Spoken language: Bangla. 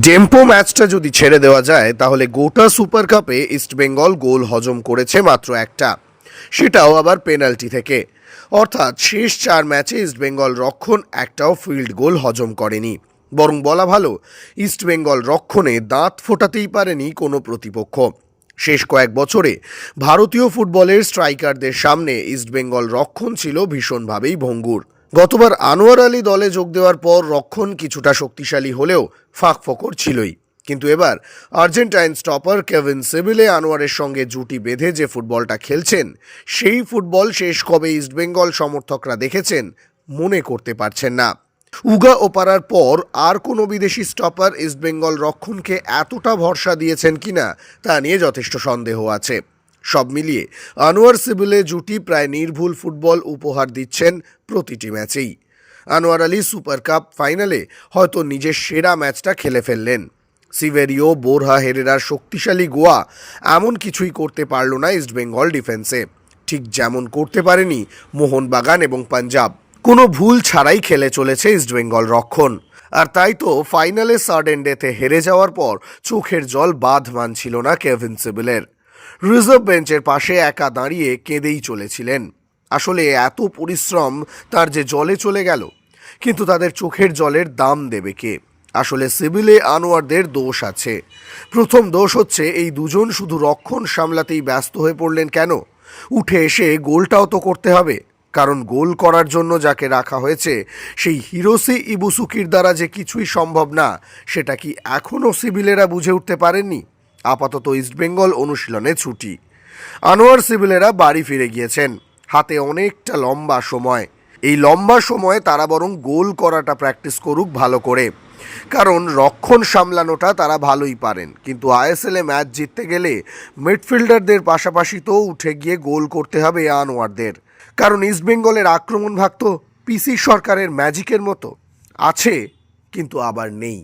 ডেম্পো ম্যাচটা যদি ছেড়ে দেওয়া যায়, তাহলে গোটা সুপার কাপে ইস্টবেঙ্গল গোল হজম করেছে মাত্র একটা। সেটাও আবার পেনাল্টি থেকে। অর্থাৎ শেষ চার ম্যাচে ইস্টবেঙ্গল রক্ষণ, একটাও ফিল্ড গোল হজম করেনি। বরং বলা ভালো ইস্টবেঙ্গল রক্ষণে দাঁত ফোটাতেই পারেনি কোনো প্রতিপক্ষ। শেষ কয়েক বছরে ভারতীয় ফুটবলের স্ট্রাইকারদের সামনে ইস্টবেঙ্গল রক্ষণ ছিল ভীষণভাবেই ভঙ্গুর। গতবার আনোয়ার আলী দলে যোগ দেওয়ার পর রক্ষণ কিছুটা শক্তিশালী হলেও ফাঁক ফকর ছিলই। কিন্তু এবার আর্জেন্টাইন স্টপার কেভিন সেবিলে আনোয়ারের সঙ্গে জুটি বেঁধে যে ফুটবলটা খেলছেন, সেই ফুটবল শেষ কবে ইস্টবেঙ্গল সমর্থকরা দেখেছেন, মনে করতে পারছেন না। উগা ওপারার পর আর কোনো বিদেশি স্টপার ইস্টবেঙ্গল রক্ষণকে এতটা ভরসা দিয়েছেন কিনা, তা নিয়ে যথেষ্ট সন্দেহ আছে। সব মিলিয়ে আনোয়ার সিবিলে জুটি প্রায় নির্ভুল ফুটবল উপহার দিচ্ছেন প্রতিটি ম্যাচেই। আনোয়ার আলী সুপার কাপ ফাইনালে হয়তো নিজের সেরা ম্যাচটা খেলে ফেললেন। সিভেরিও, বোরহা হেরেরার শক্তিশালী গোয়া এমন কিছুই করতে পারল না ইস্টবেঙ্গল ডিফেন্সে। ঠিক যেমন করতে পারেনি মোহনবাগান এবং পাঞ্জাব। কোনো ভুল ছাড়াই খেলে চলেছে ইস্টবেঙ্গল রক্ষণ। আর তাই তো ফাইনালে সার্ডেন ডেতে হেরে যাওয়ার পর চোখের জল বাঁধ মানছিল না কেভিন সিবিলের। রিজার্ভ বেঞ্চের পাশে একা দাঁড়িয়ে কেঁদেই চলেছিলেন। আসলে এত পরিশ্রম তার যে জলে চলে গেল, কিন্তু তাদের চোখের জলের দাম দেবে কে? আসলে সিভিলে আনোয়ারদের দোষ আছে। প্রথম দোষ হচ্ছে এই দুজন শুধু রক্ষণ সামলাতেই ব্যস্ত হয়ে পড়লেন কেন? উঠে এসে গোলটাও তো করতে হবে। কারণ গোল করার জন্য যাকে রাখা হয়েছে, সেই হিরোসি ইবুসুকির দ্বারা যে কিছুই সম্ভব না, সেটা কি এখনও সিভিলেরা বুঝে উঠতে পারেননি? আপাতত ইস্টবেঙ্গল অনুশীলনে ছুটি। আনোয়ার সিভিলেরা বাড়ি ফিরে গিয়েছেন। হাতে অনেকটা লম্বা সময়। এই লম্বা সময়ে তারা বরং গোল করাটা প্র্যাকটিস করুক ভালো করে। কারণ রক্ষণ সামলানোটা তারা ভালোই পারেন। কিন্তু আইএসএলে ম্যাচ জিততে গেলে মিডফিল্ডারদের পাশাপাশি তো উঠে গিয়ে গোল করতে হবে আনোয়ারদের। কারণ ইস্টবেঙ্গলের আক্রমণ ভাগ তো পিসি সরকারের ম্যাজিকের মতো। আছে, কিন্তু আবার নেই।